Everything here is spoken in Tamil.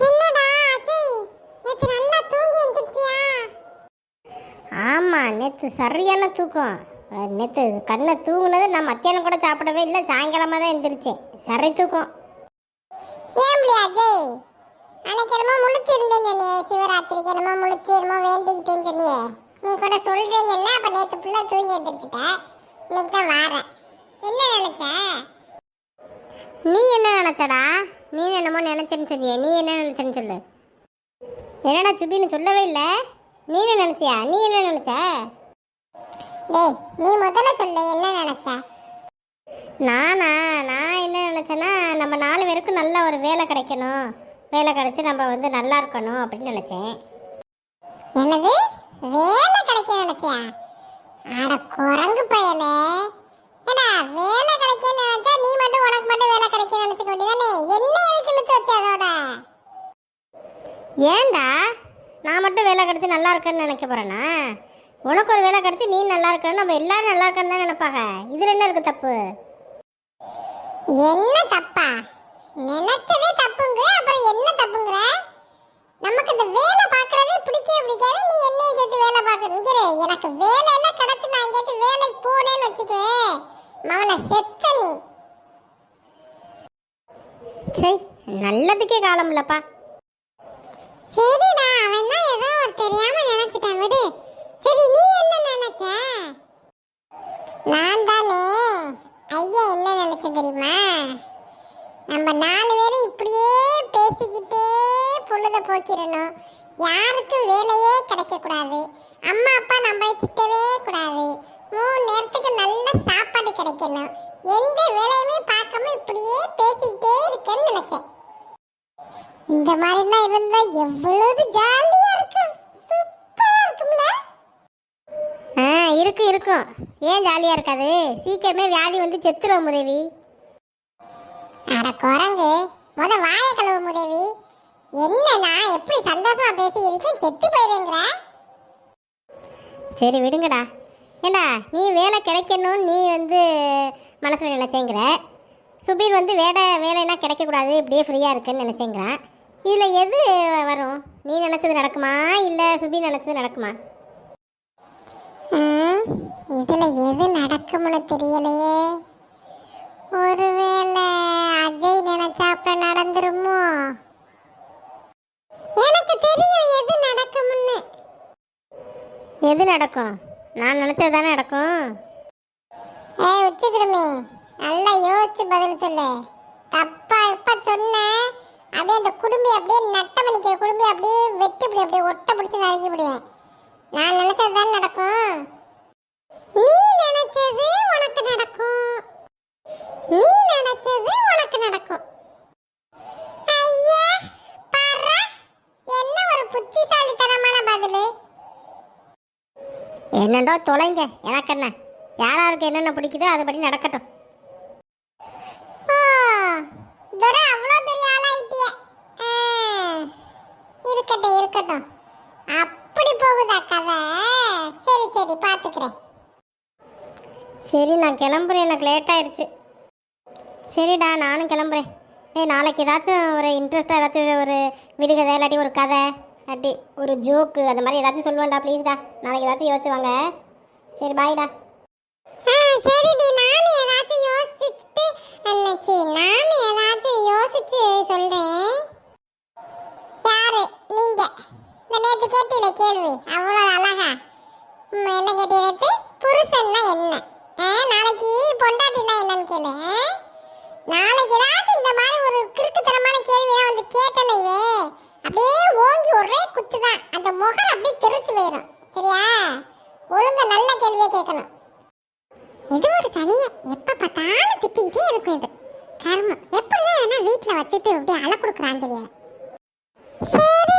என்னடா அஜய் நேத்து நல்லா தூங்கி எந்திரிச்சியா? ஆமாம் நேற்று சரியான தூக்கம். நேற்று கண்ணை தூங்குனது நான் மத்தியானம் கூட சாப்பிடவே இல்லை சாயங்காலமாக தான் எந்திரிச்சேன். சரி தூக்கம். ஏன் அஜய் அன்னைக்கு என்னமோ முழிச்சிருந்தேன் சொன்னியே சிவராத்திரிக்கு என்னமோ முழிச்சு என்னமோ வேண்டிக்கிட்டேன்னு சொன்னியே. நீ கூட சொல்றீங்கன்னா அப்ப நேத்து ஃபுல்லா தூங்கி எந்திரிச்சிட்ட. இன்னைக்கு தான் வாரேன். என்ன நினைச்ச? நீ என்ன நினச்சடா? நீ என்னமோ நினச்சேன்னு சொன்னியே நீ என்ன நினச்சேன்னு சொல்லு. என்னடா சுபின்னு சொல்லவே இல்லை? நீ என்ன நினச்சியா? நீ என்ன நினச்ச? டேய் நீ முதல்ல சொல்லு என்ன நினைச்ச? நானா? நான் என்ன நினச்சேன்னா நம்ம நாலு பேருக்கும் நல்ல ஒரு வேலை கிடைக்கணும். வேலை கிடைச்சி நம்ம வந்து நல்லா இருக்கணும் அப்படின்னு நினச்சேன். என்னது? வேலை கிடைக்க நினைச்சியா? அட குரங்கு பயலே. ஏடா வேலை கிடைக்க நினைச்சா நீ மட்டும் உனக்கு மட்டும் வேலை கிடைக்க நினைச்சுக்க வேண்டியதானே? என்ன எதுக்கு இழுத்து வச்ச அதோட? ஏன்டா? நான் மட்டும் வேலை கிடச்சி நல்லா இருக்கேன்னு நினைக்க போகிறேனா உனக்கு ஒரு வேலை கிடச்சி நீ நல்லா இருக்கணும் நம்ம எல்லாரும் நல்லா இருக்கன்னு தான் நினைப்பாங்க. இதில் என்ன இருக்குது தப்பு? என்ன தப்பா? நினைச்சதே தப்புங்கிற அப்புறம் என்ன தப்புங்கிற? நமக்கு இந்த வேலை பார்க்கறதே பிடிக்கவே பிடிக்காது. நீ என்னையும் சேர்த்து வேலை பார்க்கற இங்க இரு, எனக்கு வேலை எல்லாம் கிடைச்சு நான் எங்கேயாச்சும் வேலைக்கு போனேன்னு வச்சுக்குவேன் மவனை செத்த நீ. நல்லதுக்கே காலம் இல்லைப்பா. சரிடா அவன் தான் ஏதோ ஒரு தெரியாம நினைச்சிட்டான் விடு. சரி நீ என்ன நினைச்ச? நான் தானே. ஐயா என்ன நினைச்ச தெரியுமா? நம்ம நாலு பேரும் இப்படியே பேசிக்கிட்டே பொழுத போக்கிடணும். யாருக்கும் வேலையே கிடைக்கக்கூடாது. அம்மா அப்பா நம்மளை திட்டவே கூடாது. மூணு நேரத்துக்கு நல்ல கிடைக்கணும். எந்த வேலையுமே பார்க்காம இப்படியே பேசிக்கிட்டே இருக்கேன்னு நினைச்சேன். இந்த மாதிரிலாம் இருந்தா எவ்வளவு ஜாலியா இருக்கும். சூப்பரா இருக்கும்ல. ஆ இருக்கும் இருக்கும் ஏன் ஜாலியாக இருக்காது? சீக்கிரமே வியாதி வந்து செத்துருவோம் உதவி அட குரங்கு முத வாய கழுவு முதவி. என்ன நான் எப்படி சந்தோஷமா பேசி இருக்கேன் செத்து போயிருங்கிற சரி விடுங்கடா. ஏண்டா நீ வேலை கிடைக்கணும்னு நீ வந்து மனசில் நினச்சேங்கிற? சுபீர் வந்து வேலை வேலைனா கிடைக்கக்கூடாது இப்படியே ஃப்ரீயாக இருக்குன்னு நினச்சேங்கிறான். இதில் எது வரும்? நீ நினச்சது நடக்குமா? இல்லை சுபீர் நினச்சது நடக்குமா? இதுல எது நடக்கும்னு தெரியலையே. ஒருவேளை அஜய் நினைச்சாப்ல நடந்துருமோ? எனக்கு தெரியும் எது நடக்கும்னு. எது நடக்கும்? நான் நினச்சது தானே நடக்கும்? ஏய் உச்சிக்கிடுமே நல்லா யோசிச்சு பதில் சொல்லு. தப்பா இப்ப சொன்ன? அப்படியே அந்த குடும்பி அப்படியே நட்ட பண்ணிக்கிற குடும்பி அப்படியே வெட்டி இப்படி அப்படியே ஒட்ட பிடிச்சி நறுக்கி விடுவேன். நான் நினைச்சது தான் நடக்கும்? நீ நினைச்சது உனக்கு நடக்கும் நீ நினைச்சது உனக்கு நடக்கும் ஐயா பாரா என்ன ஒரு புத்திசாலித்தனமான பதிலு என்னண்டோ தொலைங்க. எனக்கு என்ன? யாராருக்கு என்னென்ன பிடிக்குதோ அதுபடி நடக்கட்டும். அவ்வளோ இருக்கட்டும் இருக்கட்டும். அப்படி போகுதா கதை? சரி சரி பார்த்துக்கிறேன். சரி நான் கிளம்புறேன். எனக்கு லேட் ஆயிடுச்சு சரிடா நானும் கிளம்புறேன். ஏய் நாளைக்கு ஏதாச்சும் ஒரு இன்ட்ரெஸ்டாக ஏதாச்சும் ஒரு விடுகதை இல்லாட்டி ஒரு கதை? அப்படி ஒரு ஜோக்கு அந்த மாதிரி ஏதாச்சும் சொல்லுவேன்டா ப்ளீஸ்டா நாளைக்கு ஏதாச்சும் யோசிச்சு வாங்க சரி பாய்டா சரிடி. நானும் ஏதாச்சும் யோசிச்சுட்டு அண்ணாச்சி நானும் ஏதாச்சும் யோசிச்சு சொல்கிறேன் யாரு? நீங்க. இந்த நேற்று கேட்டீல கேள்வி. அவ்வளோ அழகா. என்ன கேட்டீங்க புருஷன்னா என்ன? ஆ, நாளைக்கு பொண்டாட்டினா என்னன்னு கேளு நாளைக்கு ஏதாச்சும் இந்த மாதிரி ஒரு கிறுக்குத்தனமான கேள்வியெல்லாம் வந்து கேட்டேன்னு அப்படியே ஓங்கி ஒரே குத்து தான் அந்த முகர் அப்படியே திருத்து போயிடும் சரியா? ஒழுங்க நல்ல கேள்வியை கேட்கணும். எது ஒரு சனியை எப்போ பார்த்தாலும் திட்டிக்கிட்டே இருக்கும் இது. கர்மம். எப்படி தான் வச்சுட்டு அப்படியே அலை கொடுக்குறான்னு தெரியாது. சரி